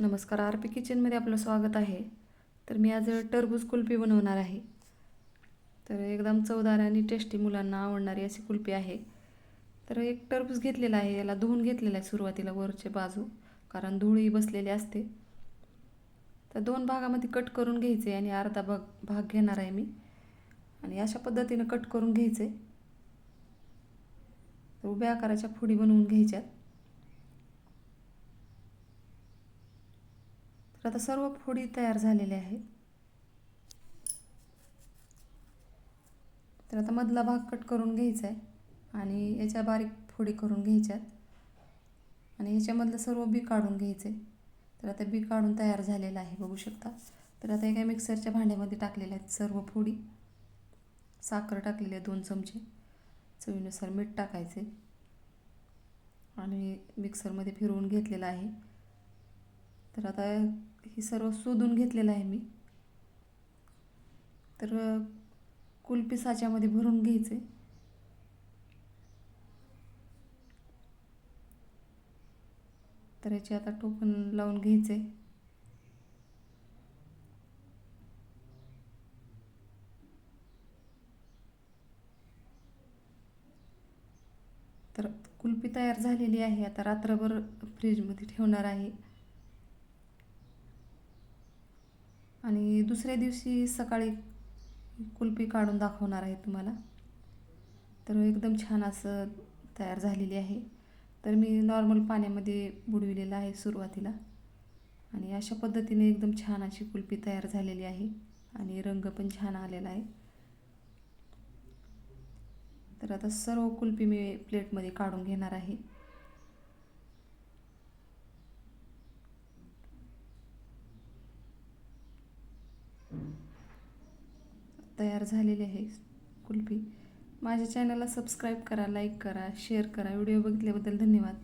नमस्कार R P किचनमध्ये आपलं स्वागत आहे. तर मी आज टरबूज कुल्फी बनवणार आहे. तर एकदम चवदार आणि टेस्टी मुलांना आवडणारी अशी कुल्फी आहे. तर एक टरबूज घेतलेला आहे याला धुवून घेतलेला आहे सुरुवातीला वरचे बाजू कारण धुळी बसलेली असते. तर दोन भागामध्ये कट करून घ्यायचे आणि अर्धा भाग भाग घेणार आहे मी. आणि अशा पद्धतीनं कट करून घ्यायचे. उभ्या आकाराच्या फोडी बनवून घ्यायच्यात. तर आता सर्व फोडी तयार झालेल्या आहेत. तर आता मधला भाग कट करून घ्यायचा आहे आणि याच्या बारीक फोडी करून घ्यायच्यात. आणि ह्याच्यामधलं सर्व बी काढून घ्यायचे. तर आता बी काढून तयार झालेलं आहे बघू शकता. तर आता एका मिक्सरच्या भांड्यामध्ये टाकलेल्या आहेत सर्व फोडी. साखर टाकलेली आहे दोन चमचे. चवीनुसार मीठ टाकायचे. आणि मिक्सरमध्ये फिरवून घेतलेलं आहे. तर आता ही सर्व शोधून घेतलेलं आहे मी. तर कुल्फी साच्यामध्ये भरून घ्यायचे. तर याचे आता टोपण लावून घ्यायचे. तर कुल्फी तयार झालेली आहे. आता रात्रभर फ्रीजमध्ये ठेवणार आहे. आणि दुसऱ्या दिवशी सकाळी कुल्फी काढून दाखवणार आहे तुम्हाला. तर एकदम छान असं तयार झालेली आहे. तर मी नॉर्मल पाण्यामध्ये बुडविलेलं आहे सुरुवातीला. आणि अशा पद्धतीने एकदम छान अशी कुल्फी तयार झालेली आहे. आणि रंग पण छान आलेला आहे. तर आता सर्व कुल्फी मी प्लेटमध्ये काढून घेणार आहे. तयार झालेली आहे. कुल्फी. माझ्या चॅनलला सबस्क्राईब करा लाईक करा शेअर करा. व्हिडिओ बघितल्याबद्दल धन्यवाद.